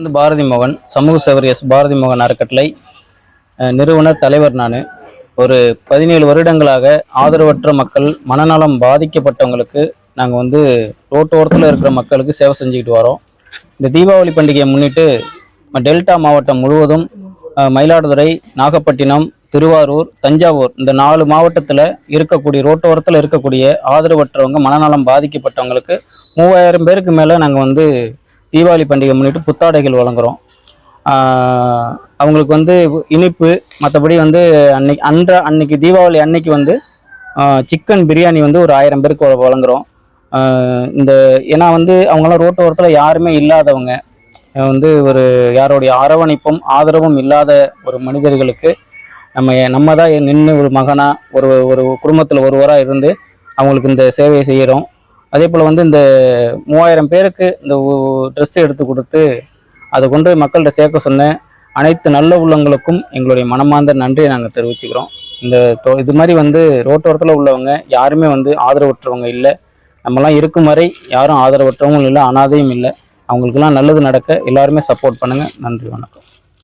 வந்து பாரதி மோகன் சமூக சேவர் எஸ் பாரதி மோகன் அறக்கட்டளை நிறுவனர் தலைவர் நான். ஒரு பதினேழு வருடங்களாக ஆதரவற்ற மக்கள் மனநலம் பாதிக்கப்பட்டவங்களுக்கு நாங்கள் வந்து ரோட்டோரத்தில் இருக்கிற மக்களுக்கு சேவை செஞ்சுக்கிட்டு வரோம். இந்த தீபாவளி பண்டிகையை முன்னிட்டு டெல்டா மாவட்டம் முழுவதும் மயிலாடுதுறை நாகப்பட்டினம் திருவாரூர் தஞ்சாவூர் இந்த நாலு மாவட்டத்தில் இருக்கக்கூடிய ரோட்டோரத்தில் இருக்கக்கூடிய ஆதரவற்றவங்க மனநலம் பாதிக்கப்பட்டவங்களுக்கு மூவாயிரம் பேருக்கு மேலே நாங்கள் வந்து தீபாவளி பண்டிகை முன்னிட்டு புத்தாடைகள் வழங்குகிறோம் அவங்களுக்கு வந்து இனிப்பு மற்றபடி வந்து அன்னைக்கு அன்ற அன்னைக்கு தீபாவளி அன்னைக்கு வந்து சிக்கன் பிரியாணி வந்து ஒரு ஆயிரம் பேருக்கு வழங்குகிறோம் இந்த ஏன்னா வந்து அவங்களாம் ரோட்டு ஓரத்தில் யாருமே இல்லாதவங்க. வந்து ஒரு யாருடைய அரவணைப்பும் ஆதரவும் இல்லாத ஒரு மனிதர்களுக்கு நம்ம நம்ம தான் நின்று ஒரு மகனாக ஒரு ஒரு குடும்பத்தில் ஒருவராக இருந்து அவங்களுக்கு இந்த சேவையை செய்கிறோம் அதே போல் வந்து இந்த மூவாயிரம் பேருக்கு இந்த ட்ரெஸ் எடுத்து கொடுத்து அதை கொண்டு போய் மக்கள்கிட்ட சேர்க்க சொன்ன அனைத்து நல்ல உள்ளங்களுக்கும் எங்களுடைய மனமார்ந்த நன்றியை நாங்கள் தெரிவிச்சுக்கிறோம். இந்த இது மாதிரி வந்து ரோட்டோரத்தில் உள்ளவங்க யாருமே வந்து ஆதரவற்றவங்க இல்லை. நம்மலாம் இருக்கும் வரை யாரும் ஆதரவற்றவங்களும் இல்லை அனாதையும் இல்லை. அவங்களுக்கெல்லாம் நல்லது நடக்க எல்லாருமே சப்போர்ட் பண்ணுங்கள் நன்றி வணக்கம்.